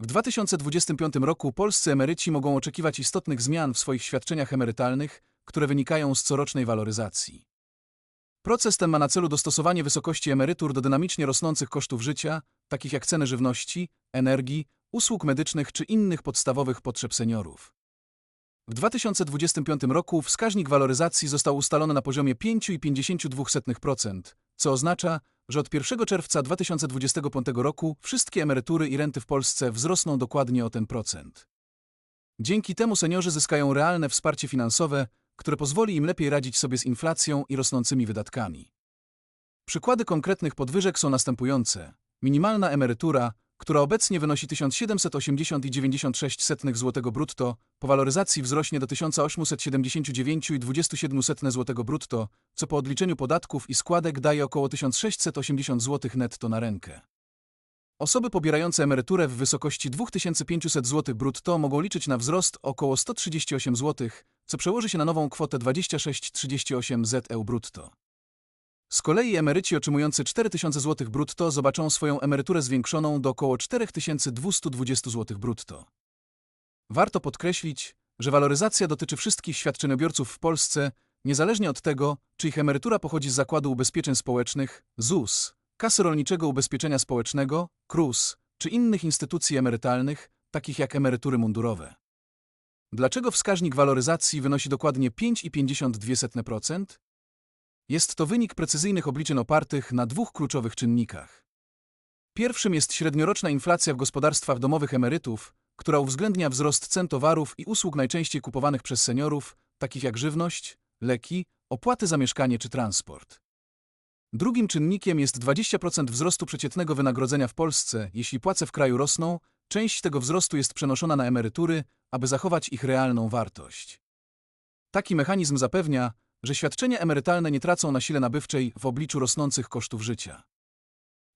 W 2025 roku polscy emeryci mogą oczekiwać istotnych zmian w swoich świadczeniach emerytalnych, które wynikają z corocznej waloryzacji. Proces ten ma na celu dostosowanie wysokości emerytur do dynamicznie rosnących kosztów życia, takich jak ceny żywności, energii, usług medycznych czy innych podstawowych potrzeb seniorów. W 2025 roku wskaźnik waloryzacji został ustalony na poziomie 5,52%, co oznacza, że od 1 czerwca 2025 roku wszystkie emerytury i renty w Polsce wzrosną dokładnie o ten procent. Dzięki temu seniorzy zyskają realne wsparcie finansowe, które pozwoli im lepiej radzić sobie z inflacją i rosnącymi wydatkami. Przykłady konkretnych podwyżek są następujące. Minimalna emerytura, która obecnie wynosi 1780,96 zł brutto, po waloryzacji wzrośnie do 1879,27 zł brutto, co po odliczeniu podatków i składek daje około 1680 zł netto na rękę. Osoby pobierające emeryturę w wysokości 2500 zł brutto mogą liczyć na wzrost około 138 zł, co przełoży się na nową kwotę 2638 ZEU brutto. Z kolei emeryci otrzymujący 4000 zł brutto zobaczą swoją emeryturę zwiększoną do około 4220 zł brutto. Warto podkreślić, że waloryzacja dotyczy wszystkich świadczeniobiorców w Polsce, niezależnie od tego, czy ich emerytura pochodzi z Zakładu Ubezpieczeń Społecznych, ZUS, Kasy Rolniczego Ubezpieczenia Społecznego, KRUS, czy innych instytucji emerytalnych, takich jak emerytury mundurowe. Dlaczego wskaźnik waloryzacji wynosi dokładnie 5,52%? Jest to wynik precyzyjnych obliczeń opartych na dwóch kluczowych czynnikach. Pierwszym jest średnioroczna inflacja w gospodarstwach domowych emerytów, która uwzględnia wzrost cen towarów i usług najczęściej kupowanych przez seniorów, takich jak żywność, leki, opłaty za mieszkanie czy transport. Drugim czynnikiem jest 20% wzrostu przeciętnego wynagrodzenia w Polsce. Jeśli płace w kraju rosną, część tego wzrostu jest przenoszona na emerytury, aby zachować ich realną wartość. Taki mechanizm zapewnia, że świadczenia emerytalne nie tracą na sile nabywczej w obliczu rosnących kosztów życia.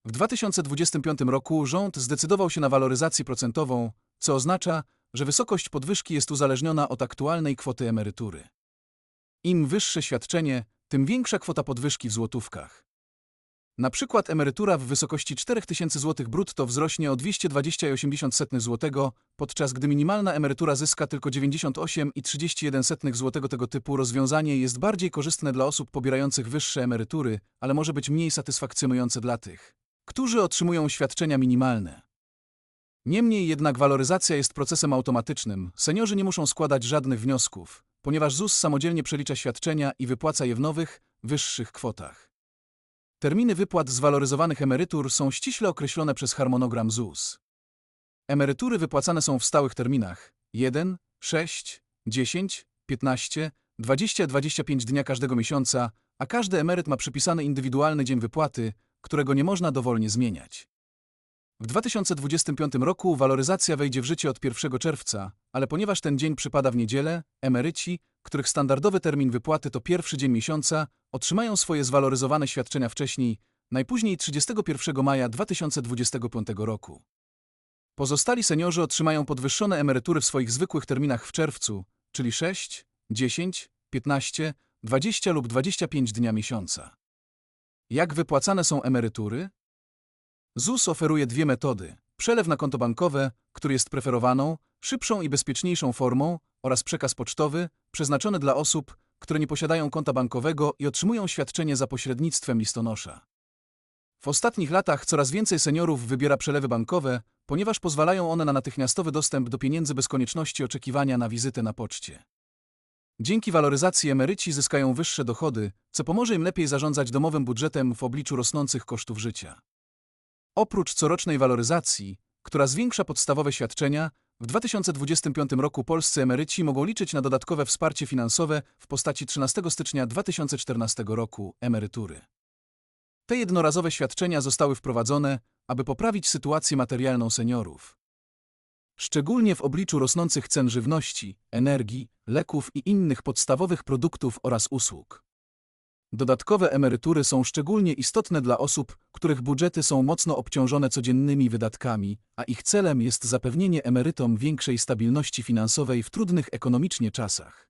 W 2025 roku rząd zdecydował się na waloryzację procentową, co oznacza, że wysokość podwyżki jest uzależniona od aktualnej kwoty emerytury. Im wyższe świadczenie, tym większa kwota podwyżki w złotówkach. Na przykład emerytura w wysokości 4000 zł brutto wzrośnie o 220,80 zł, podczas gdy minimalna emerytura zyska tylko 98,31 zł. Tego typu rozwiązanie jest bardziej korzystne dla osób pobierających wyższe emerytury, ale może być mniej satysfakcjonujące dla tych, którzy otrzymują świadczenia minimalne. Niemniej jednak waloryzacja jest procesem automatycznym. Seniorzy nie muszą składać żadnych wniosków, ponieważ ZUS samodzielnie przelicza świadczenia i wypłaca je w nowych, wyższych kwotach. Terminy wypłat zwaloryzowanych emerytur są ściśle określone przez harmonogram ZUS. Emerytury wypłacane są w stałych terminach 1, 6, 10, 15, 20, 25 dnia każdego miesiąca, a każdy emeryt ma przypisany indywidualny dzień wypłaty, którego nie można dowolnie zmieniać. W 2025 roku waloryzacja wejdzie w życie od 1 czerwca, ale ponieważ ten dzień przypada w niedzielę, emeryci, których standardowy termin wypłaty to pierwszy dzień miesiąca, otrzymają swoje zwaloryzowane świadczenia wcześniej, najpóźniej 31 maja 2025 roku. Pozostali seniorzy otrzymają podwyższone emerytury w swoich zwykłych terminach w czerwcu, czyli 6, 10, 15, 20 lub 25 dnia miesiąca. Jak wypłacane są emerytury? ZUS oferuje dwie metody: przelew na konto bankowe, który jest preferowaną, szybszą i bezpieczniejszą formą, oraz przekaz pocztowy, przeznaczony dla osób, które nie posiadają konta bankowego i otrzymują świadczenie za pośrednictwem listonosza. W ostatnich latach coraz więcej seniorów wybiera przelewy bankowe, ponieważ pozwalają one na natychmiastowy dostęp do pieniędzy bez konieczności oczekiwania na wizytę na poczcie. Dzięki waloryzacji emeryci zyskają wyższe dochody, co pomoże im lepiej zarządzać domowym budżetem w obliczu rosnących kosztów życia. Oprócz corocznej waloryzacji, która zwiększa podstawowe świadczenia, w 2025 roku polscy emeryci mogą liczyć na dodatkowe wsparcie finansowe w postaci 13 stycznia 2014 roku emerytury. Te jednorazowe świadczenia zostały wprowadzone, aby poprawić sytuację materialną seniorów. Szczególnie w obliczu rosnących cen żywności, energii, leków i innych podstawowych produktów oraz usług. Dodatkowe emerytury są szczególnie istotne dla osób, których budżety są mocno obciążone codziennymi wydatkami, a ich celem jest zapewnienie emerytom większej stabilności finansowej w trudnych ekonomicznie czasach.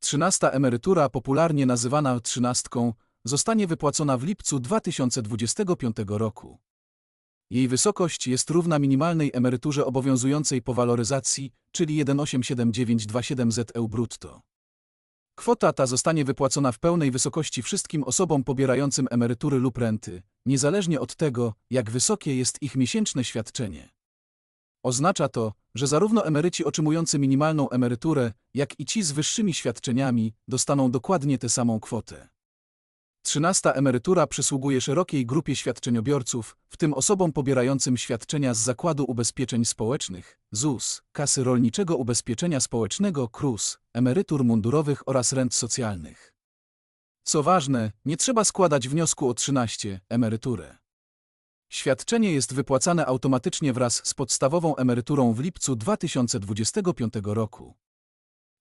Trzynasta emerytura, popularnie nazywana trzynastką, zostanie wypłacona w lipcu 2025 roku. Jej wysokość jest równa minimalnej emeryturze obowiązującej po waloryzacji, czyli 1,87927 ZEU brutto. Kwota ta zostanie wypłacona w pełnej wysokości wszystkim osobom pobierającym emerytury lub renty, niezależnie od tego, jak wysokie jest ich miesięczne świadczenie. Oznacza to, że zarówno emeryci otrzymujący minimalną emeryturę, jak i ci z wyższymi świadczeniami dostaną dokładnie tę samą kwotę. Trzynasta emerytura przysługuje szerokiej grupie świadczeniobiorców, w tym osobom pobierającym świadczenia z Zakładu Ubezpieczeń Społecznych, ZUS, Kasy Rolniczego Ubezpieczenia Społecznego KRUS, emerytur mundurowych oraz rent socjalnych. Co ważne, nie trzeba składać wniosku o 13 emeryturę. Świadczenie jest wypłacane automatycznie wraz z podstawową emeryturą w lipcu 2025 roku.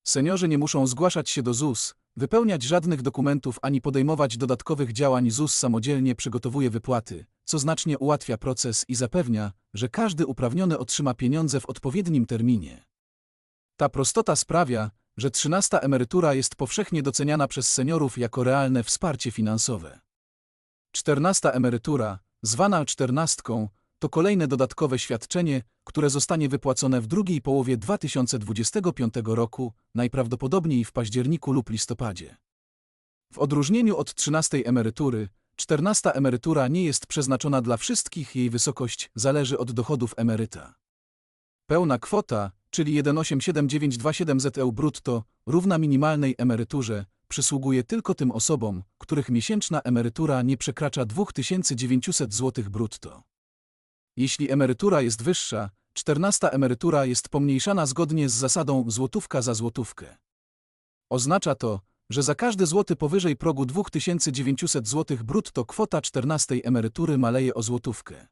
Seniorzy nie muszą zgłaszać się do ZUS, wypełniać żadnych dokumentów ani podejmować dodatkowych działań. ZUS samodzielnie przygotowuje wypłaty, co znacznie ułatwia proces i zapewnia, że każdy uprawniony otrzyma pieniądze w odpowiednim terminie. Ta prostota sprawia, że 13 emerytura jest powszechnie doceniana przez seniorów jako realne wsparcie finansowe. 14 emerytura, zwana czternastką, to kolejne dodatkowe świadczenie, które zostanie wypłacone w drugiej połowie 2025 roku, najprawdopodobniej w październiku lub listopadzie. W odróżnieniu od 13 emerytury, 14 emerytura nie jest przeznaczona dla wszystkich, jej wysokość zależy od dochodów emeryta. Pełna kwota, czyli 1,87927 ZEU brutto, równa minimalnej emeryturze, przysługuje tylko tym osobom, których miesięczna emerytura nie przekracza 2900 zł brutto. Jeśli emerytura jest wyższa, 14 emerytura jest pomniejszana zgodnie z zasadą złotówka za złotówkę. Oznacza to, że za każdy złoty powyżej progu 2900 zł brutto kwota 14 emerytury maleje o złotówkę.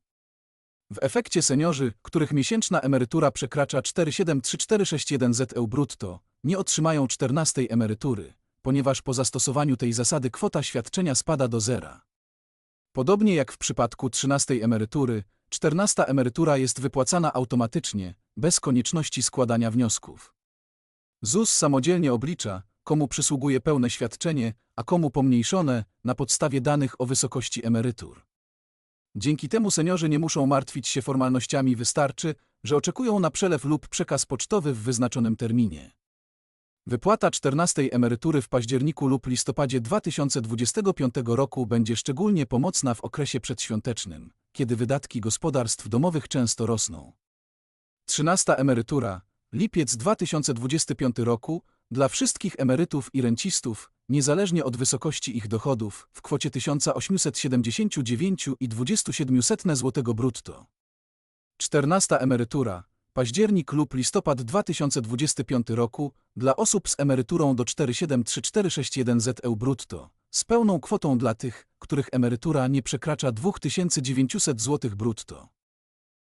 W efekcie seniorzy, których miesięczna emerytura przekracza 473461 ZEU brutto, nie otrzymają 14 emerytury, ponieważ po zastosowaniu tej zasady kwota świadczenia spada do zera. Podobnie jak w przypadku 13 emerytury, 14 emerytura jest wypłacana automatycznie, bez konieczności składania wniosków. ZUS samodzielnie oblicza, komu przysługuje pełne świadczenie, a komu pomniejszone, na podstawie danych o wysokości emerytur. Dzięki temu seniorzy nie muszą martwić się formalnościami, wystarczy, że oczekują na przelew lub przekaz pocztowy w wyznaczonym terminie. Wypłata 14 emerytury w październiku lub listopadzie 2025 roku będzie szczególnie pomocna w okresie przedświątecznym, kiedy wydatki gospodarstw domowych często rosną. 13 emerytura, lipiec 2025 roku, dla wszystkich emerytów i rencistów, niezależnie od wysokości ich dochodów, w kwocie 1879,27 zł brutto. 14 emerytura, październik lub listopad 2025 roku, dla osób z emeryturą do 473461 ZEU brutto, z pełną kwotą dla tych, których emerytura nie przekracza 2900 zł brutto.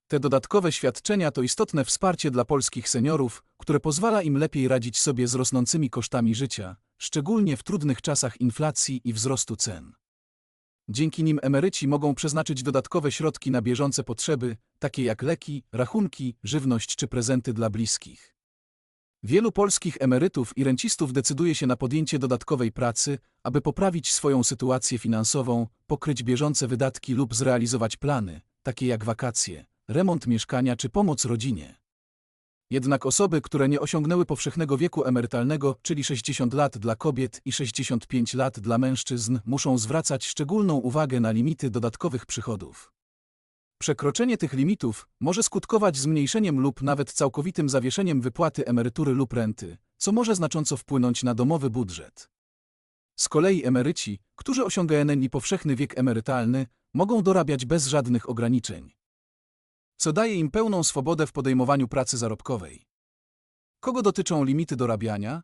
Te dodatkowe świadczenia to istotne wsparcie dla polskich seniorów, które pozwala im lepiej radzić sobie z rosnącymi kosztami życia, szczególnie w trudnych czasach inflacji i wzrostu cen. Dzięki nim emeryci mogą przeznaczyć dodatkowe środki na bieżące potrzeby, takie jak leki, rachunki, żywność czy prezenty dla bliskich. Wielu polskich emerytów i rencistów decyduje się na podjęcie dodatkowej pracy, aby poprawić swoją sytuację finansową, pokryć bieżące wydatki lub zrealizować plany, takie jak wakacje, remont mieszkania czy pomoc rodzinie. Jednak osoby, które nie osiągnęły powszechnego wieku emerytalnego, czyli 60 lat dla kobiet i 65 lat dla mężczyzn, muszą zwracać szczególną uwagę na limity dodatkowych przychodów. Przekroczenie tych limitów może skutkować zmniejszeniem lub nawet całkowitym zawieszeniem wypłaty emerytury lub renty, co może znacząco wpłynąć na domowy budżet. Z kolei emeryci, którzy osiągają powszechny wiek emerytalny, mogą dorabiać bez żadnych ograniczeń, co daje im pełną swobodę w podejmowaniu pracy zarobkowej. Kogo dotyczą limity dorabiania?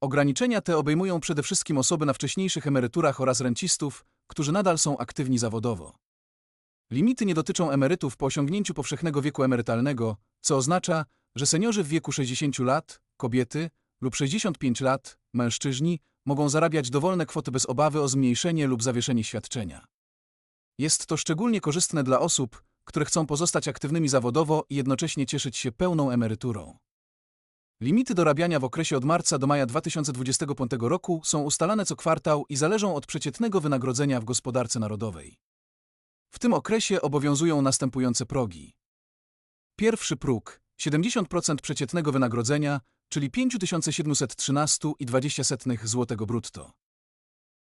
Ograniczenia te obejmują przede wszystkim osoby na wcześniejszych emeryturach oraz rencistów, którzy nadal są aktywni zawodowo. Limity nie dotyczą emerytów po osiągnięciu powszechnego wieku emerytalnego, co oznacza, że seniorzy w wieku 60 lat, kobiety lub 65 lat, mężczyźni, mogą zarabiać dowolne kwoty bez obawy o zmniejszenie lub zawieszenie świadczenia. Jest to szczególnie korzystne dla osób, które chcą pozostać aktywnymi zawodowo i jednocześnie cieszyć się pełną emeryturą. Limity dorabiania w okresie od marca do maja 2025 roku są ustalane co kwartał i zależą od przeciętnego wynagrodzenia w gospodarce narodowej. W tym okresie obowiązują następujące progi. Pierwszy próg 70% przeciętnego wynagrodzenia, czyli 5713,20 zł brutto.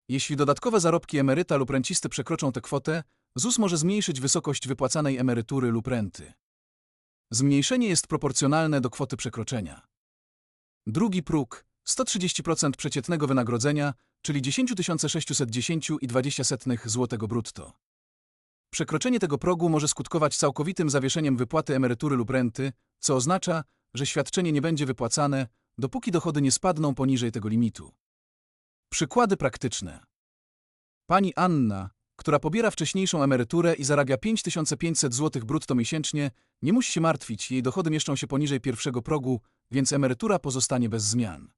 Jeśli dodatkowe zarobki emeryta lub rencisty przekroczą tę kwotę, ZUS może zmniejszyć wysokość wypłacanej emerytury lub renty. Zmniejszenie jest proporcjonalne do kwoty przekroczenia. Drugi próg 130% przeciętnego wynagrodzenia, czyli 10 610,20 zł brutto. Przekroczenie tego progu może skutkować całkowitym zawieszeniem wypłaty emerytury lub renty, co oznacza, że świadczenie nie będzie wypłacane, dopóki dochody nie spadną poniżej tego limitu. Przykłady praktyczne. Pani Anna, która pobiera wcześniejszą emeryturę i zarabia 5500 zł brutto miesięcznie, nie musi się martwić, jej dochody mieszczą się poniżej pierwszego progu, więc emerytura pozostanie bez zmian.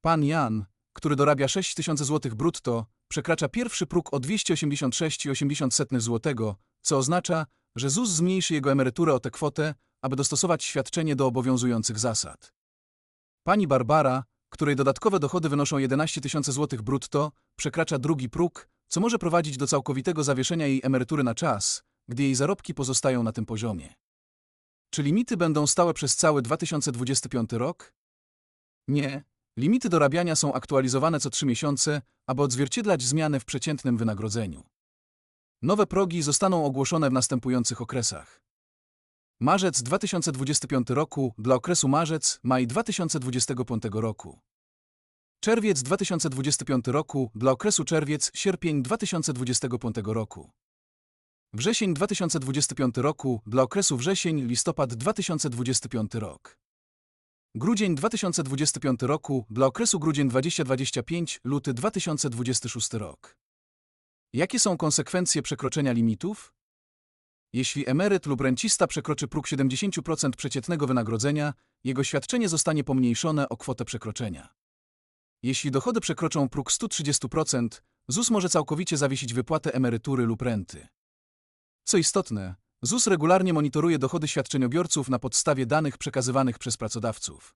Pan Jan, który dorabia 6000 zł brutto, przekracza pierwszy próg o 286,80 zł, co oznacza, że ZUS zmniejszy jego emeryturę o tę kwotę, aby dostosować świadczenie do obowiązujących zasad. Pani Barbara, której dodatkowe dochody wynoszą 11 tysięcy zł brutto, przekracza drugi próg, co może prowadzić do całkowitego zawieszenia jej emerytury na czas, gdy jej zarobki pozostają na tym poziomie. Czy limity będą stałe przez cały 2025 rok? Nie. Limity dorabiania są aktualizowane co trzy miesiące, aby odzwierciedlać zmiany w przeciętnym wynagrodzeniu. Nowe progi zostaną ogłoszone w następujących okresach. Marzec 2025 roku dla okresu marzec-maj 2025 roku. Czerwiec 2025 roku dla okresu czerwiec-sierpień 2025 roku. Wrzesień 2025 roku dla okresu wrzesień-listopad 2025 rok. Grudzień 2025 roku dla okresu grudzień 2025 luty 2026 rok. Jakie są konsekwencje przekroczenia limitów? Jeśli emeryt lub rencista przekroczy próg 70% przeciętnego wynagrodzenia, jego świadczenie zostanie pomniejszone o kwotę przekroczenia. Jeśli dochody przekroczą próg 130%, ZUS może całkowicie zawiesić wypłatę emerytury lub renty. Co istotne, ZUS regularnie monitoruje dochody świadczeniobiorców na podstawie danych przekazywanych przez pracodawców.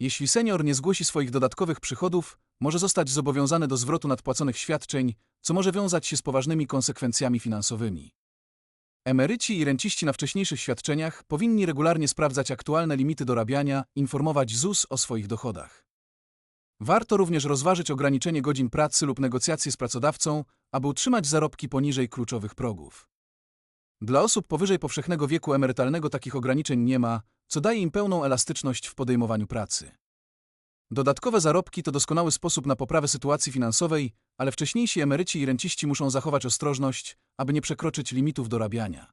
Jeśli senior nie zgłosi swoich dodatkowych przychodów, może zostać zobowiązany do zwrotu nadpłaconych świadczeń, co może wiązać się z poważnymi konsekwencjami finansowymi. Emeryci i renciści na wcześniejszych świadczeniach powinni regularnie sprawdzać aktualne limity dorabiania, informować ZUS o swoich dochodach. Warto również rozważyć ograniczenie godzin pracy lub negocjacje z pracodawcą, aby utrzymać zarobki poniżej kluczowych progów. Dla osób powyżej powszechnego wieku emerytalnego takich ograniczeń nie ma, co daje im pełną elastyczność w podejmowaniu pracy. Dodatkowe zarobki to doskonały sposób na poprawę sytuacji finansowej, ale wcześniejsi emeryci i renciści muszą zachować ostrożność, aby nie przekroczyć limitów dorabiania.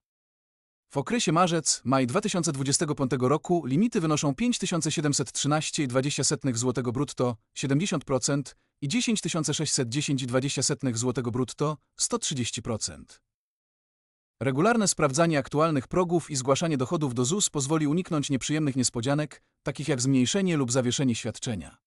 W okresie marzec-maj 2025 roku limity wynoszą 5713,20 zł brutto 70% i 10610,20 zł brutto 130%. Regularne sprawdzanie aktualnych progów i zgłaszanie dochodów do ZUS pozwoli uniknąć nieprzyjemnych niespodzianek, takich jak zmniejszenie lub zawieszenie świadczenia.